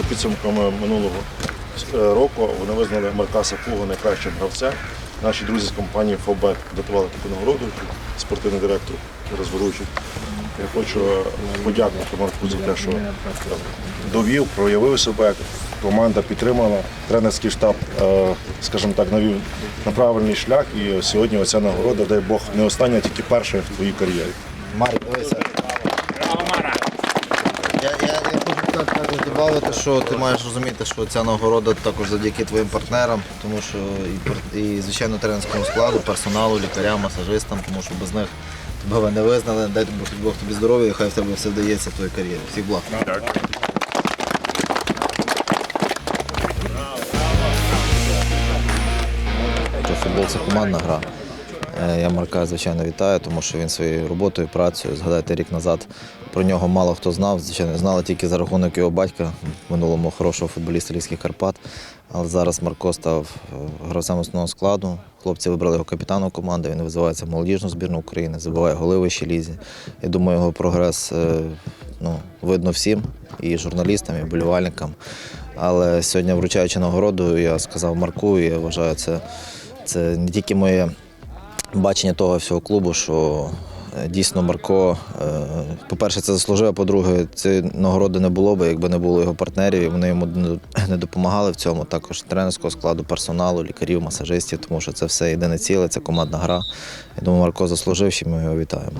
підсумками минулого е, року вони визнали Марка Сапугу найкращим гравцем. Наші друзі з компанії Фобет датували таку нагороду, спортивний директор розвелучив. Я хочу подякувати Марку за те, що довів, проявив себе. Команда підтримала, тренерський штаб, е, скажімо так, навів на правильний шлях. І сьогодні оця нагорода, дай Бог, не остання, а тільки перша в твоїй кар'єрі. Марк, дивися. Я, я, я також додати, що ти маєш розуміти, що ця нагорода також завдяки твоїм партнерам, тому що і, і звичайно тренерському складу, персоналу, лікарям, масажистам, тому що без них тебе ви не визнали. Дай Бог, Бог тобі здоров'я, і хай в тебе все вдається в твоїй кар'єрі. Всіх благ. Футбол це командна гра. Е, Я Марка, звичайно, вітаю, тому що він своєю роботою, працею, згадайте рік назад, про нього мало хто знав. Звичайно, знали тільки за рахунок його батька, минулому хорошого футболіста Львівських Карпат. Але зараз Марко став е, гравцем основного складу. Хлопці вибрали його капітаном команди. Він визивається в молодіжну збірну України, забиває голи вищій лізі. Я думаю, його прогрес е, ну, видно всім, і журналістам, і вболівальникам. Але сьогодні, вручаючи нагороду, я сказав Марку, і я вважаю, це, це не тільки моє бачення того всього клубу, що е, дійсно Марко, е, по-перше, це заслужив, а по-друге, цієї нагороди не було б, якби не було його партнерів, і вони йому не допомагали в цьому. Також тренерського складу, персоналу, лікарів, масажистів, тому що це все єдине ціле, це командна гра. Я думаю, Марко заслужив, і ми його вітаємо.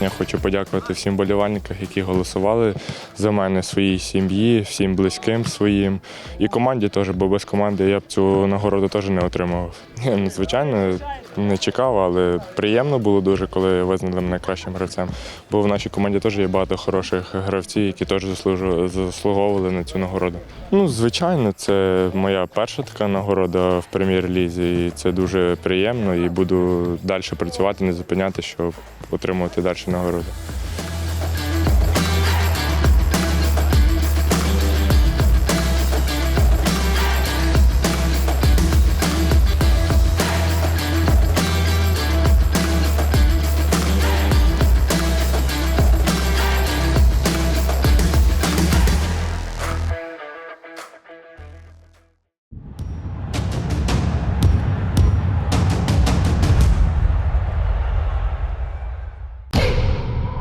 Я хочу подякувати всім болівальникам, які голосували за мене, своїй сім'ї, всім близьким своїм і команді теж, бо без команди я б цю нагороду теж не отримував. Ну, Звичайно, не чекав, але приємно було дуже, коли визнали мене кращим гравцем. Бо в нашій команді теж є багато хороших гравців, які теж заслуговували на цю нагороду. Ну, звичайно, це моя перша така нагорода в прем'єр-лізі, і це дуже приємно. І буду далі працювати, не зупиняти, щоб отримувати далі нагороди.